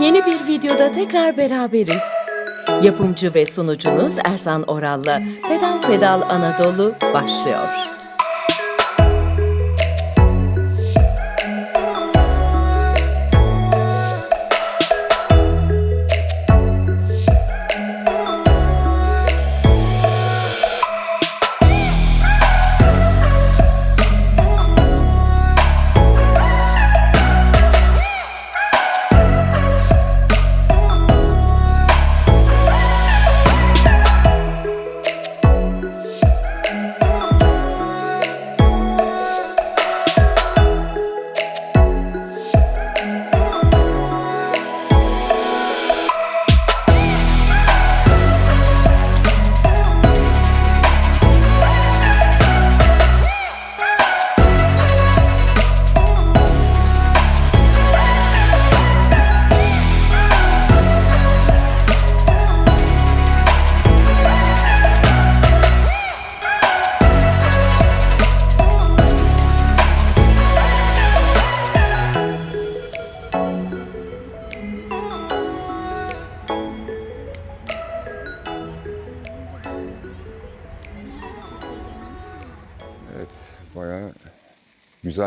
Yeni bir videoda tekrar beraberiz. Yapımcı ve sunucunuz Ersan Oral'la Pedal Pedal Anadolu başlıyor.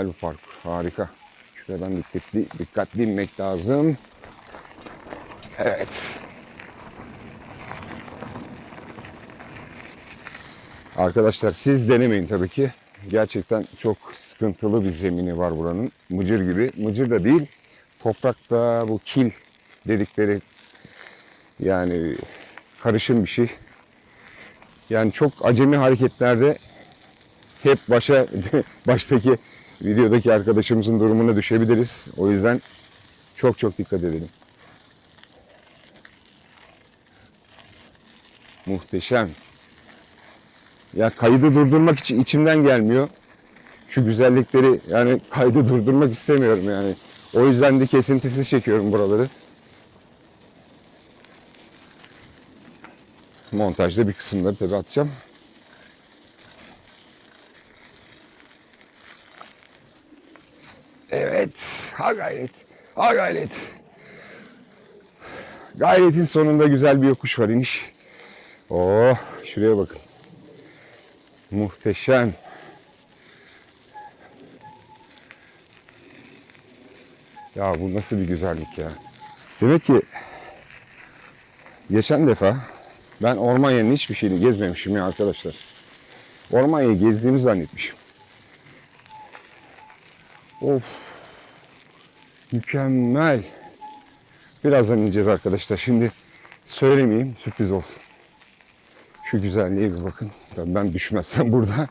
Güzel bir parkur. Harika. Şuradan dikkatli, dikkatli inmek lazım. Evet. Arkadaşlar siz denemeyin tabii ki. Gerçekten çok sıkıntılı bir zemini var buranın. Mıcır gibi. Mıcır da değil. Toprakta bu kil dedikleri yani karışım bir şey. Yani çok acemi hareketlerde hep başa baştaki videodaki arkadaşımızın durumuna düşebiliriz. O yüzden çok çok dikkat edelim. Muhteşem. Ya kaydı durdurmak için içimden gelmiyor. Şu güzellikleri yani kaydı durdurmak istemiyorum yani. O yüzden de kesintisiz çekiyorum buraları. Montajda bir kısımları tabii atacağım. Evet. Ha gayret. Ha gayret. Gayretin sonunda güzel bir yokuş var iniş. Oh şuraya bakın. Muhteşem. Ya bu nasıl bir güzellik ya. Demek ki geçen defa ben Ormanya'nın hiçbir şeyini gezmemişim ya arkadaşlar. Ormanya'yı gezdiğimi zannetmişim. Of. Mükemmel. Birazdan ineceğiz arkadaşlar. Şimdi söylemeyeyim sürpriz olsun. Şu güzelliğe bir bakın. Ben düşmezsem burada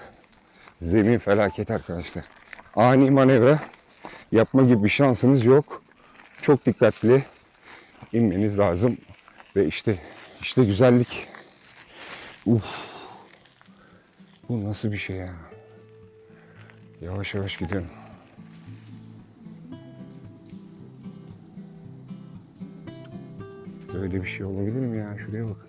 zemin felaket arkadaşlar. Ani manevra yapma gibi bir şansınız yok. Çok dikkatli inmeniz lazım. Ve işte işte güzellik. Uf. Bu nasıl bir şey ya? Yavaş yavaş gidiyorum. Böyle bir şey olabilir mi ya? Şuraya bakın.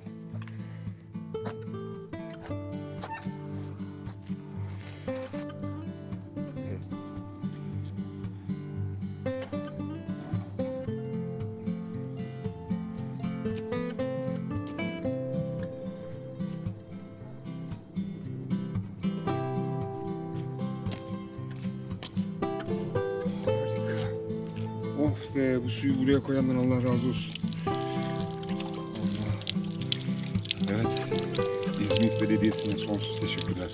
Oh be bu suyu buraya koyandan Allah razı olsun. Belediyesi'ne sonsuz teşekkürler.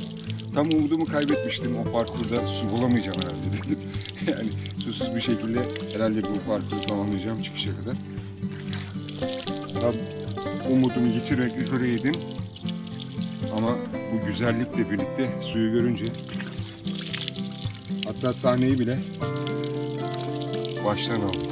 Tam umudumu kaybetmiştim o parkurda su bulamayacağım herhalde dedim. yani susuz bir şekilde herhalde bu parkuru tamamlayacağım çıkışa kadar. Tam umudumu yitirerek yukarıydım. Ama bu güzellikle birlikte suyu görünce hatta sahneyi bile baştan aldım.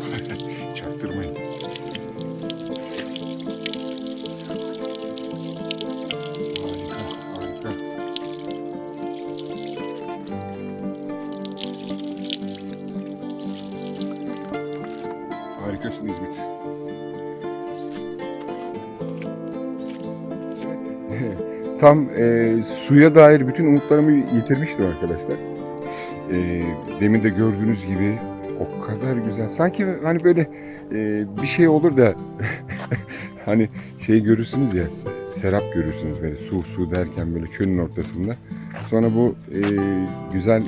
Harikasın İzmit. Tam e, suya dair bütün umutlarımı yitirmiştim arkadaşlar. E, demin de gördüğünüz gibi O kadar güzel. Sanki hani böyle e, bir şey olur da hani şey görürsünüz ya se- serap görürsünüz böyle su su derken böyle çölün ortasında. Sonra bu e, güzel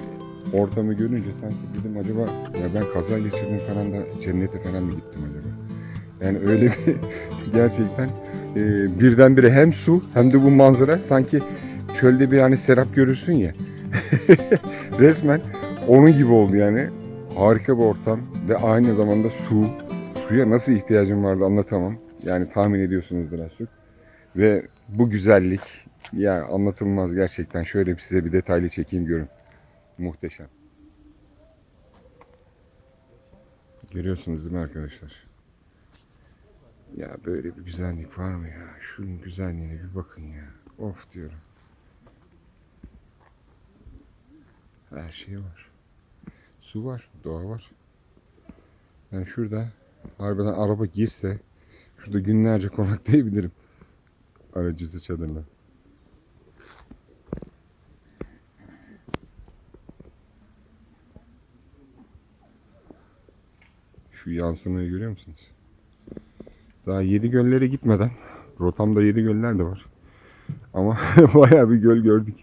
ortamı görünce sanki dedim acaba ya ben kaza geçirdim falan da cennete falan mı gittim acaba? Yani öyle bir gerçekten e, birdenbire hem su hem de bu manzara sanki çölde bir hani serap görürsün ya. Resmen onun gibi oldu yani. Harika bir ortam ve aynı zamanda su. Suya nasıl ihtiyacım vardı anlatamam. Yani tahmin ediyorsunuzdur az çok. Ve bu güzellik ya anlatılmaz gerçekten. Şöyle size bir detaylı çekeyim görün. Muhteşem. Görüyorsunuz değil mi arkadaşlar? Ya böyle bir güzellik var mı ya? Şunun güzelliğine bir bakın ya. Of diyorum. Her şey var. Su var, doğa var. Yani şurada harbiden araba girse şurada günlerce konaklayabilirim. Aracısı çadırla. Şu yansımayı görüyor musunuz? Daha yedi göllere gitmeden rotamda yedi göller de var. Ama bayağı bir göl gördük.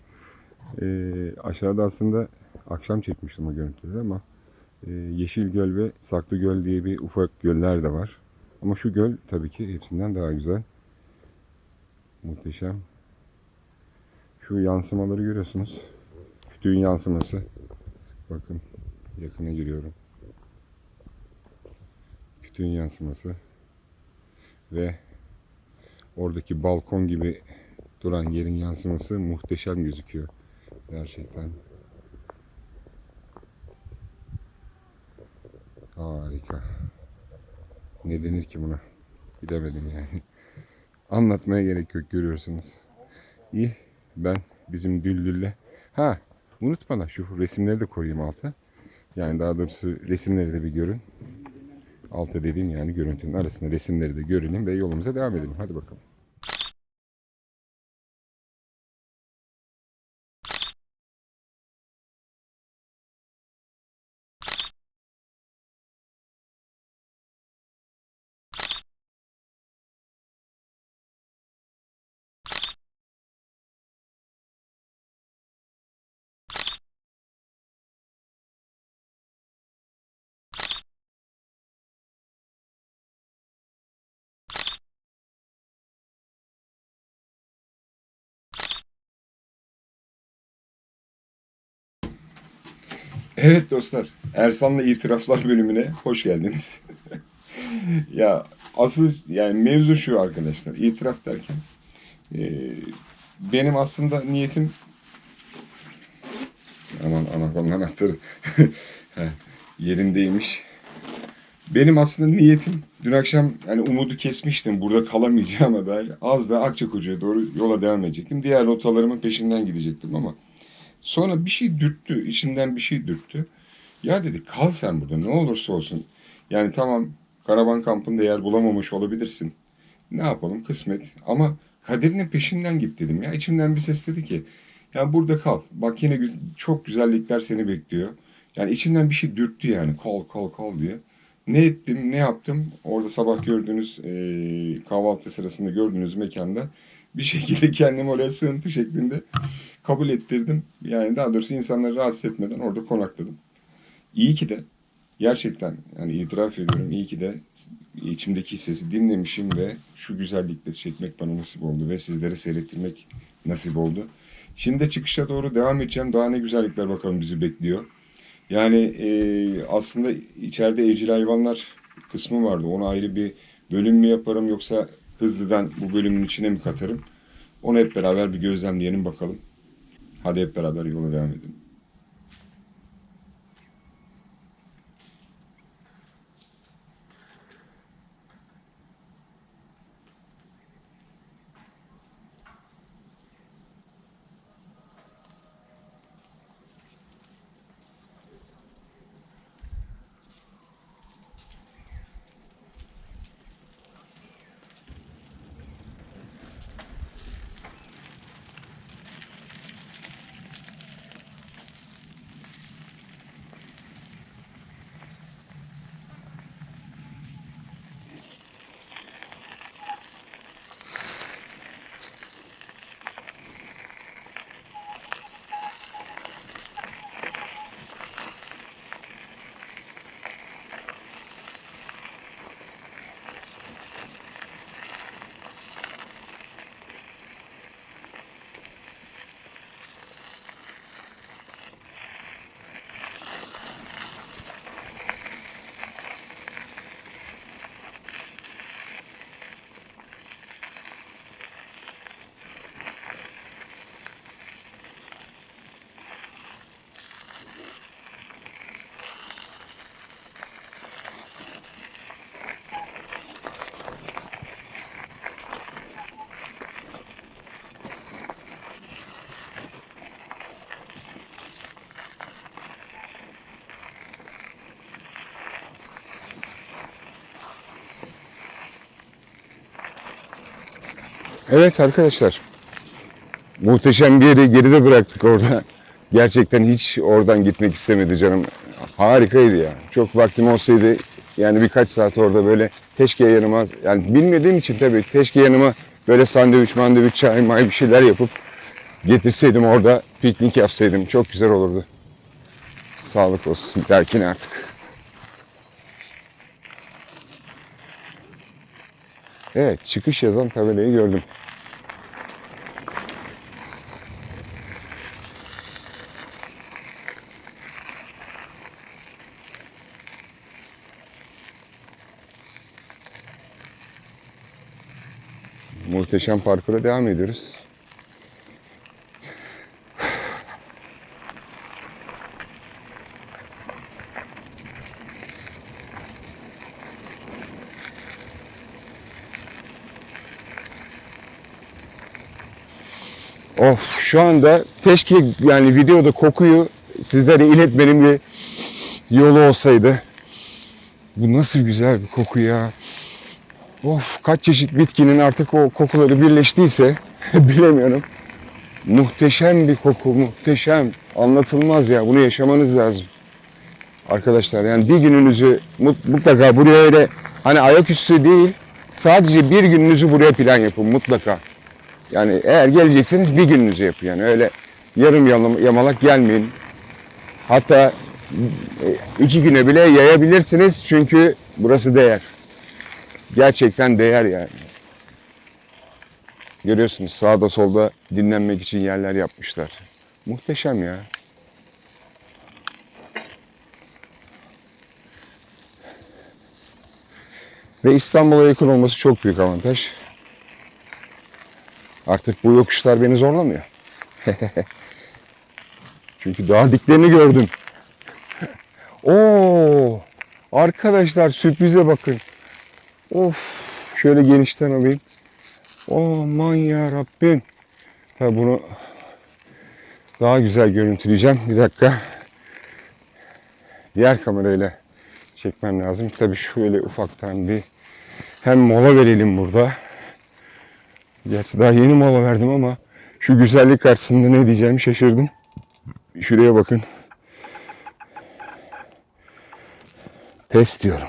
Ee, aşağıda aslında akşam çekmiştim o görüntüleri ama e, Yeşil Göl ve Saklı Göl diye bir ufak göller de var. Ama şu göl tabii ki hepsinden daha güzel. Muhteşem. Şu yansımaları görüyorsunuz. Kütüğün yansıması. Bakın yakına giriyorum. Kütüğün yansıması. Ve oradaki balkon gibi duran yerin yansıması muhteşem gözüküyor. Gerçekten. Harika. Ne denir ki buna? Bilemedim yani. Anlatmaya gerek yok görüyorsunuz. İyi. Ben bizim Düldül'le. Ha unut bana şu resimleri de koyayım alta. Yani daha doğrusu resimleri de bir görün. Alta dediğim yani görüntünün arasında resimleri de görelim ve yolumuza devam edelim. Hadi bakalım. Evet dostlar, Ersan'la itiraflar bölümüne hoş geldiniz. ya asıl yani mevzu şu arkadaşlar, itiraf derken e, benim aslında niyetim aman anakonun anahtarı yerindeymiş. Benim aslında niyetim dün akşam hani umudu kesmiştim burada kalamayacağıma dair az da Akçakoca'ya doğru yola devam edecektim. Diğer rotalarımın peşinden gidecektim ama Sonra bir şey dürttü, içimden bir şey dürttü. Ya dedi kal sen burada ne olursa olsun. Yani tamam karavan kampında yer bulamamış olabilirsin. Ne yapalım kısmet ama kaderinin peşinden git dedim ya. İçimden bir ses dedi ki ya burada kal. Bak yine çok güzellikler seni bekliyor. Yani içimden bir şey dürttü yani kal kal kal diye. Ne ettim ne yaptım orada sabah gördüğünüz eee, kahvaltı sırasında gördüğünüz mekanda bir şekilde kendimi oraya sığıntı şeklinde kabul ettirdim. Yani daha doğrusu insanları rahatsız etmeden orada konakladım. İyi ki de gerçekten yani itiraf ediyorum iyi ki de içimdeki sesi dinlemişim ve şu güzellikleri çekmek bana nasip oldu ve sizlere seyrettirmek nasip oldu. Şimdi de çıkışa doğru devam edeceğim. Daha ne güzellikler bakalım bizi bekliyor. Yani e, aslında içeride evcil hayvanlar kısmı vardı. Ona ayrı bir bölüm mü yaparım yoksa hızlıdan bu bölümün içine mi katarım? Onu hep beraber bir gözlemleyelim bakalım. Hadi hep beraber yola devam edelim. Evet arkadaşlar. Muhteşem bir yeri geride bıraktık orada. Gerçekten hiç oradan gitmek istemedi canım. Harikaydı ya. Çok vaktim olsaydı yani birkaç saat orada böyle keşke yanıma yani bilmediğim için tabii keşke yanıma böyle sandviç mandviç çay may bir şeyler yapıp getirseydim orada piknik yapsaydım. Çok güzel olurdu. Sağlık olsun. Belki artık. Evet çıkış yazan tabelayı gördüm. Muhteşem parkura devam ediyoruz. Of şu anda keşke yani videoda kokuyu sizlere iletmenin bir yolu olsaydı. Bu nasıl güzel bir koku ya. Of kaç çeşit bitkinin artık o kokuları birleştiyse bilemiyorum. Muhteşem bir koku, muhteşem. Anlatılmaz ya. Bunu yaşamanız lazım. Arkadaşlar yani bir gününüzü mut- mutlaka buraya öyle hani ayaküstü değil sadece bir gününüzü buraya plan yapın mutlaka. Yani eğer gelecekseniz bir gününüzü yapın yani öyle yarım yamalak gelmeyin. Hatta e, iki güne bile yayabilirsiniz çünkü burası değer. Gerçekten değer yani. Görüyorsunuz sağda solda dinlenmek için yerler yapmışlar. Muhteşem ya. Ve İstanbul'a yakın olması çok büyük avantaj. Artık bu yokuşlar beni zorlamıyor. Çünkü daha diklerini gördüm. Oo! Arkadaşlar sürprize bakın. Of! Şöyle genişten alayım. Aman ya Rabbim. Tabii bunu daha güzel görüntüleyeceğim. Bir dakika. Diğer kamerayla çekmem lazım. Tabii şöyle ufaktan bir hem mola verelim burada. Gerçi daha yeni mola verdim ama şu güzellik karşısında ne diyeceğimi şaşırdım. Şuraya bakın. Pes diyorum.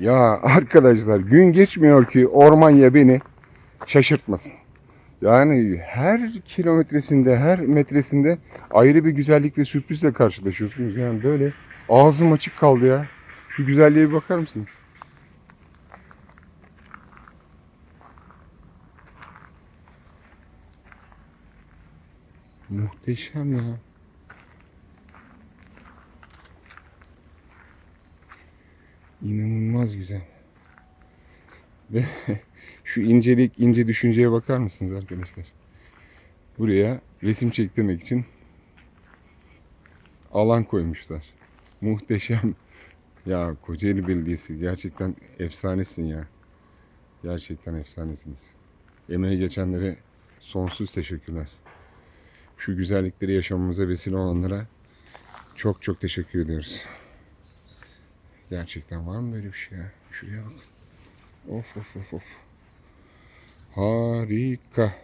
Ya arkadaşlar gün geçmiyor ki Ormanya beni şaşırtmasın. Yani her kilometresinde, her metresinde ayrı bir güzellik ve sürprizle karşılaşıyorsunuz. Yani böyle ağzım açık kaldı ya. Şu güzelliğe bir bakar mısınız? Muhteşem ya. İnanılmaz güzel. Ve şu incelik, ince düşünceye bakar mısınız arkadaşlar? Buraya resim çektirmek için alan koymuşlar. Muhteşem. Ya Kocaeli Belediyesi gerçekten efsanesin ya. Gerçekten efsanesiniz. Emeği geçenlere sonsuz teşekkürler. Şu güzellikleri yaşamamıza vesile olanlara çok çok teşekkür ediyoruz. Gerçekten var mı böyle bir şey ya? Şuraya bak. Of of of of. Harika.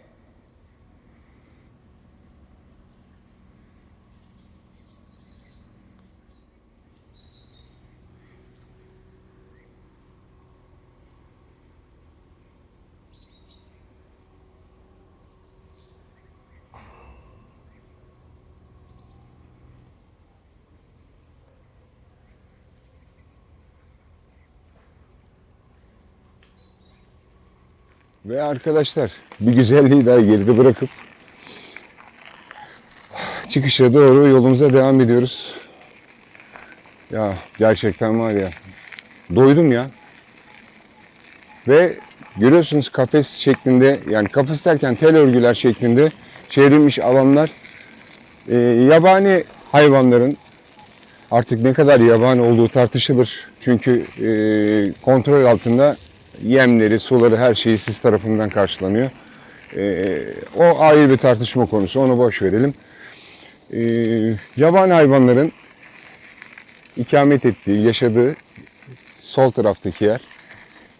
Ve arkadaşlar bir güzelliği daha geride bırakıp çıkışa doğru yolumuza devam ediyoruz. Ya gerçekten var ya doydum ya. Ve görüyorsunuz kafes şeklinde yani kafes derken tel örgüler şeklinde çevrilmiş alanlar e, yabani hayvanların artık ne kadar yabani olduğu tartışılır. Çünkü e, kontrol altında yemleri, suları her şeyi siz tarafından karşılanıyor. E, o ayrı bir tartışma konusu. Onu boş verelim. E, yabani hayvanların ikamet ettiği, yaşadığı sol taraftaki yer.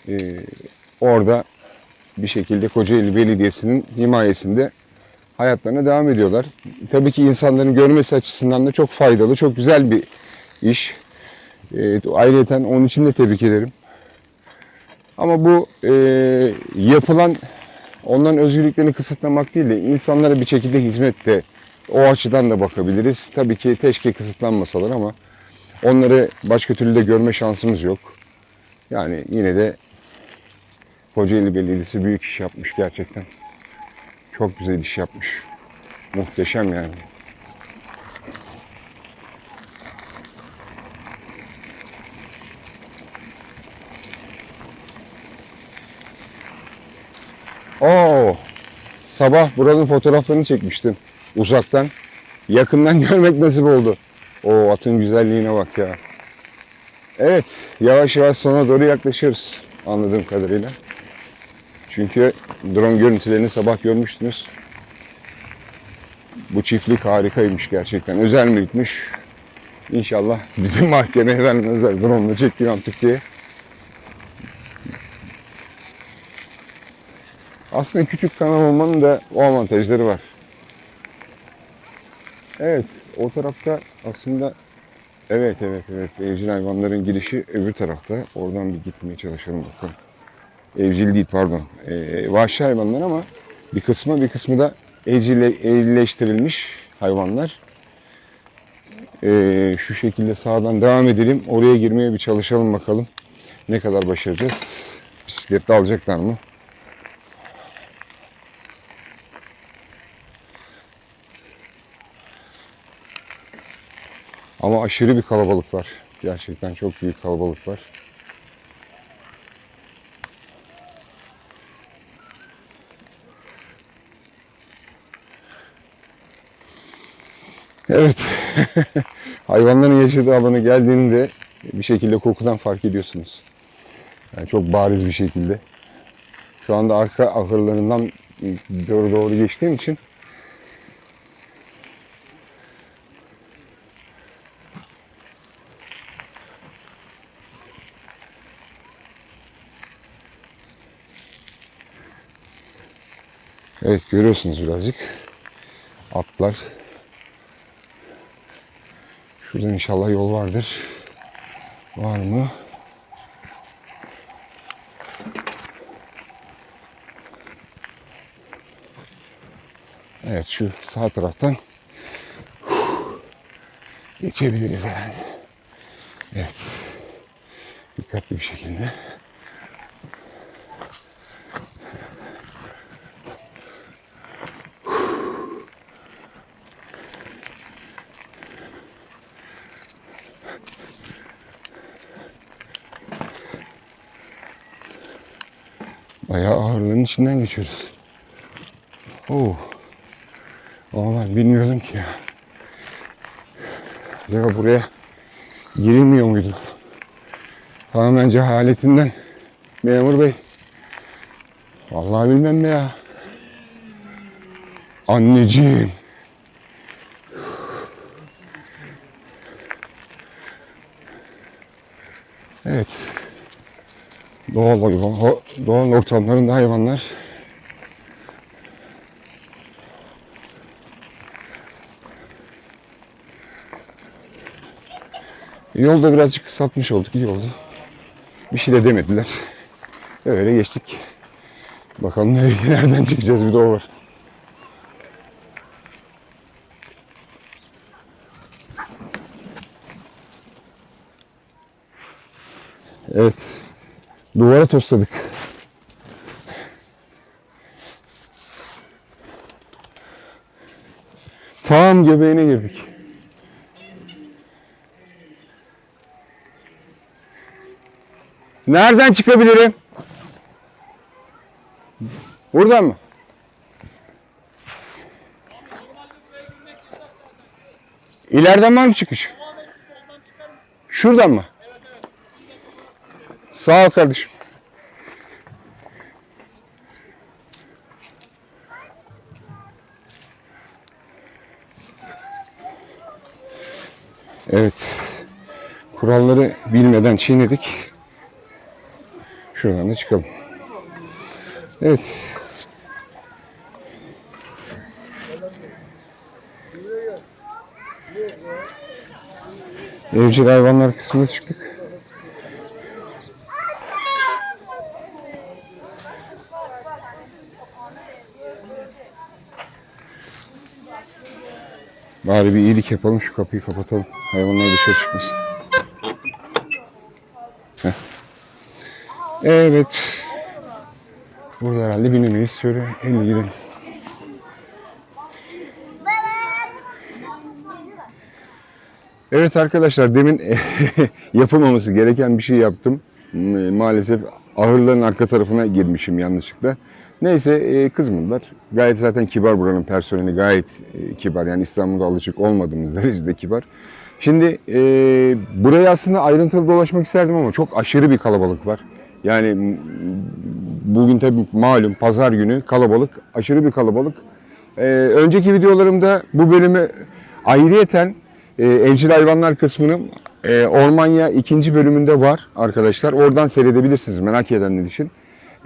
E, orada bir şekilde Kocaeli Belediyesi'nin himayesinde hayatlarına devam ediyorlar. Tabii ki insanların görmesi açısından da çok faydalı, çok güzel bir iş. E, ayrıca onun için de tebrik ederim. Ama bu e, yapılan onların özgürlüklerini kısıtlamak değil de insanlara bir şekilde hizmet de o açıdan da bakabiliriz. Tabii ki keşke kısıtlanmasalar ama onları başka türlü de görme şansımız yok. Yani yine de Kocaeli Belediyesi büyük iş yapmış gerçekten. Çok güzel iş yapmış. Muhteşem yani. Oo, sabah buranın fotoğraflarını çekmiştim uzaktan. Yakından görmek nasip oldu. O atın güzelliğine bak ya. Evet, yavaş yavaş sona doğru yaklaşıyoruz anladığım kadarıyla. Çünkü drone görüntülerini sabah görmüştünüz. Bu çiftlik harikaymış gerçekten. Özel mülkmüş. İnşallah bizim mahkemeye vermezler drone'la çektiği yaptık diye. Aslında küçük kanal olmanın da o avantajları var. Evet, o tarafta aslında evet evet evet evcil hayvanların girişi öbür tarafta. Oradan bir gitmeye çalışalım bakalım. Evcil değil pardon. Ee, vahşi hayvanlar ama bir kısmı bir kısmı da evcille, evcilleştirilmiş hayvanlar. Ee, şu şekilde sağdan devam edelim. Oraya girmeye bir çalışalım bakalım. Ne kadar başaracağız? Bisikletle alacaklar mı? Ama aşırı bir kalabalık var. Gerçekten çok büyük kalabalık var. Evet. Hayvanların yaşadığı alana geldiğinde bir şekilde kokudan fark ediyorsunuz. Yani çok bariz bir şekilde. Şu anda arka ahırlarından doğru doğru geçtiğim için Evet görüyorsunuz birazcık. Atlar. Şuradan inşallah yol vardır. Var mı? Evet şu sağ taraftan geçebiliriz herhalde. Evet. Dikkatli bir şekilde. Bayağı ağırlığın içinden geçiyoruz. Oo. Ama bilmiyordum ki ya. Acaba buraya girilmiyor muydu? Tamamen cehaletinden. Memur bey. Vallahi bilmem ya. Anneciğim. Evet. Doğal doğal ortamlarında hayvanlar Yolda birazcık kısaltmış olduk, iyi oldu. Bir şey de demediler. Öyle geçtik. Bakalım nereden çıkacağız bir de o var. Evet. Duvara tosladık. Tam göbeğine girdik. Nereden çıkabilirim? Buradan mı? İleriden var mı çıkış? Şuradan mı? Sağ ol kardeşim. Evet. Kuralları bilmeden çiğnedik. Şuradan da çıkalım. Evet. Evcil hayvanlar kısmına çıktık. Bari bir iyilik yapalım şu kapıyı kapatalım. Hayvanlar dışarı çıkmasın. Heh. Evet. Burada herhalde binemeyiz. Şöyle elle gidelim. Evet arkadaşlar demin yapılmaması gereken bir şey yaptım. M- Maalesef ahırların arka tarafına girmişim yanlışlıkla. Neyse e, kızmadılar. Gayet zaten kibar buranın personeli gayet e, kibar. Yani İstanbul'da alışık olmadığımız derecede kibar. Şimdi e, buraya aslında ayrıntılı dolaşmak isterdim ama çok aşırı bir kalabalık var. Yani bugün tabii malum pazar günü kalabalık, aşırı bir kalabalık. Ee, önceki videolarımda bu bölümü ayrıyeten e, evcil hayvanlar kısmını e, Ormanya ikinci bölümünde var arkadaşlar. Oradan seyredebilirsiniz merak edenler için.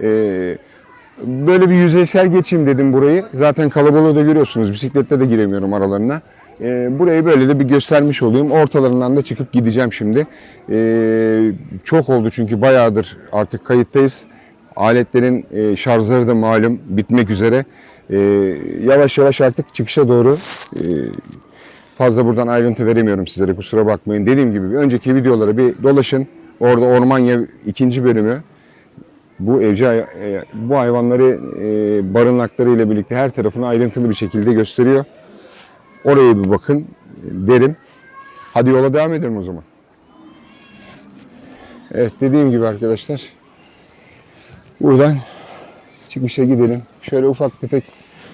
E, böyle bir yüzeysel geçeyim dedim burayı. Zaten kalabalığı da görüyorsunuz. Bisiklette de giremiyorum aralarına. E, burayı böyle de bir göstermiş olayım. Ortalarından da çıkıp gideceğim şimdi. E, çok oldu çünkü bayağıdır artık kayıttayız. Aletlerin e, şarjları da malum bitmek üzere. E, yavaş yavaş artık çıkışa doğru e, fazla buradan ayrıntı veremiyorum sizlere kusura bakmayın. Dediğim gibi önceki videolara bir dolaşın. Orada Ormanya ikinci bölümü bu evcil hay- e, bu hayvanları e, barınakları ile birlikte her tarafını ayrıntılı bir şekilde gösteriyor. Oraya bir bakın derim. Hadi yola devam edelim o zaman. Evet dediğim gibi arkadaşlar buradan çıkışa gidelim. Şöyle ufak tefek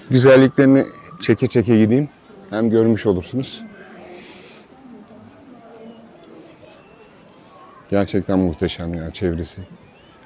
güzelliklerini çeke çeke gideyim. Hem görmüş olursunuz. Gerçekten muhteşem ya çevresi.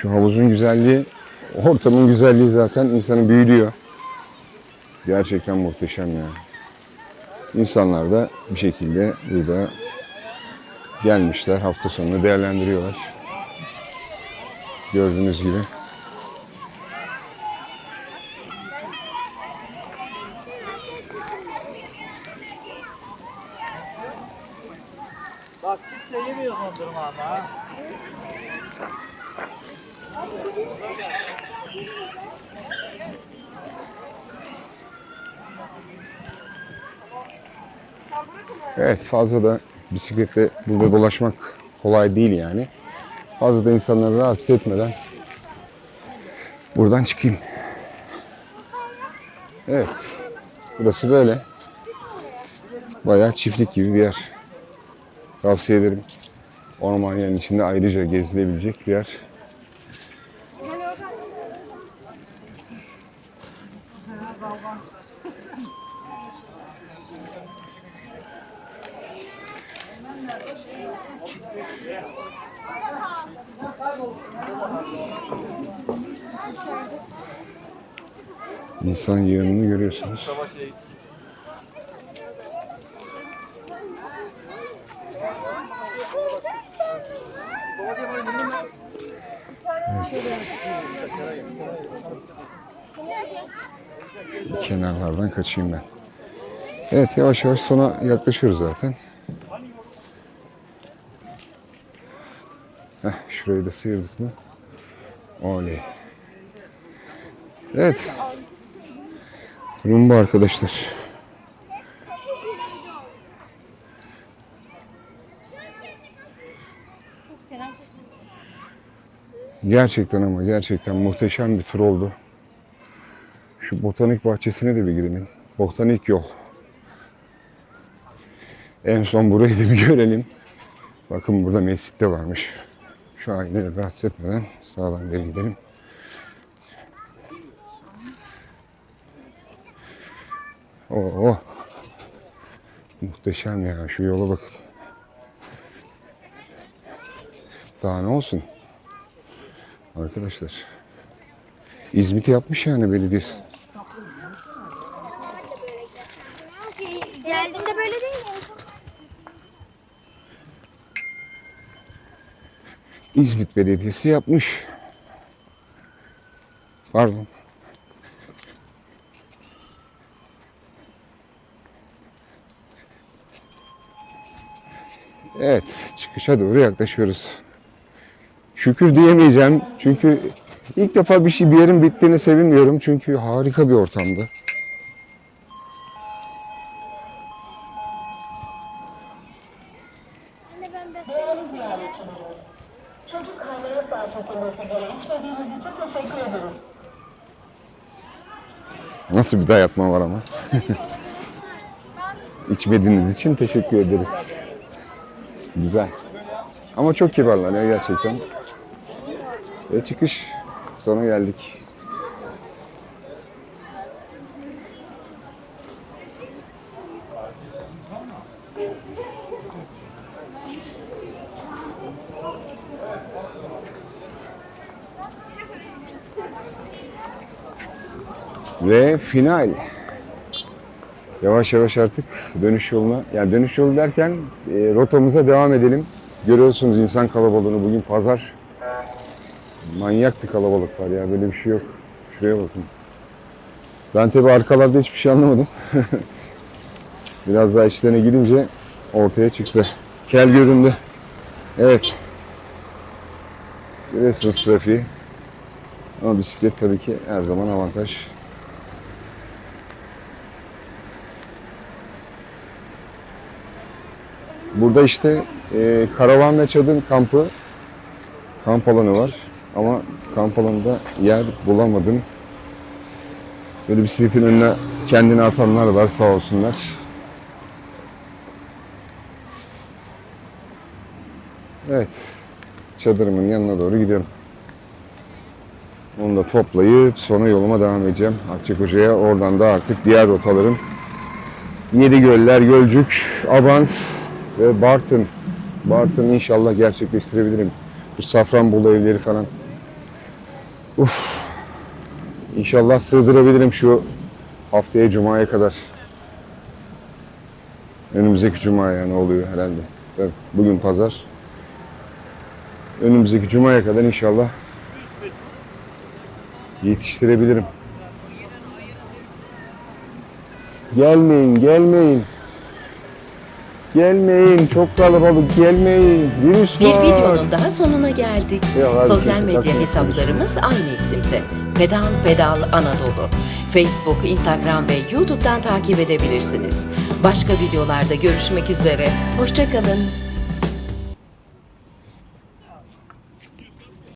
Şu havuzun güzelliği, ortamın güzelliği zaten insanı büyülüyor. Gerçekten muhteşem ya. İnsanlar da bir şekilde burada gelmişler. Hafta sonunu değerlendiriyorlar. Gördüğünüz gibi. Bak kimse yemiyor dondurma ama. Evet fazla da bisikletle burada dolaşmak kolay değil yani. Fazla da insanları rahatsız etmeden buradan çıkayım. Evet. Burası böyle. Bayağı çiftlik gibi bir yer. Tavsiye ederim. Ormanyanın içinde ayrıca gezilebilecek bir yer. İnsan yığınını görüyorsunuz. Kenarlardan kaçayım ben. Evet yavaş yavaş sona yaklaşıyoruz zaten. Heh, şurayı da sıyırdık mı? Oley. Evet. Durum bu arkadaşlar. Gerçekten ama gerçekten muhteşem bir tur oldu. Şu botanik bahçesine de bir girelim. Botanik yol. En son burayı da bir görelim. Bakın burada mescit de varmış. Şu ayını rahatsız etmeden sağdan beri gidelim. Oo. Muhteşem ya. Şu yola bakın. Daha ne olsun? Arkadaşlar. İzmit yapmış yani belediyesi. İzmit Belediyesi yapmış. Pardon. Evet, çıkışa doğru yaklaşıyoruz. Şükür diyemeyeceğim çünkü ilk defa bir şey bir yerin bittiğini sevinmiyorum çünkü harika bir ortamdı. Nasıl bir dayatma var ama. İçmediğiniz için teşekkür ederiz. Güzel. Ama çok kibarlar ya gerçekten. Ve çıkış sona geldik. Ve final. Yavaş yavaş artık dönüş yoluna, yani dönüş yolu derken e, rotamıza devam edelim. Görüyorsunuz insan kalabalığını bugün pazar. Manyak bir kalabalık var ya böyle bir şey yok. Şuraya bakın. Ben tabi arkalarda hiçbir şey anlamadım. Biraz daha içlerine girince ortaya çıktı. Kel göründü. Evet. Görüyorsunuz trafiği. Ama bisiklet tabii ki her zaman avantaj. Burada işte e, karavan ve çadır kampı kamp alanı var. Ama kamp alanında yer bulamadım. Böyle bisikletin önüne kendini atanlar var sağ olsunlar. Evet. Çadırımın yanına doğru gidiyorum. Onu da toplayıp sonra yoluma devam edeceğim. Akçakoca'ya oradan da artık diğer rotalarım. Yedi Göller, Gölcük, Abant ve Bartın. Bartın inşallah gerçekleştirebilirim. Bu Safranbolu evleri falan. Uf. İnşallah sığdırabilirim şu haftaya Cuma'ya kadar. Önümüzdeki Cuma yani oluyor herhalde. Tabii bugün pazar. Önümüzdeki Cuma'ya kadar inşallah yetiştirebilirim. Gelmeyin, gelmeyin. Gelmeyin, çok kalabalık, gelmeyin. Virüs Bir var. videonun daha sonuna geldik. Hadi Sosyal medya hesaplarımız aynı isimde. Pedal Pedal Anadolu. Facebook, Instagram ve YouTube'dan takip edebilirsiniz. Başka videolarda görüşmek üzere. Hoşçakalın.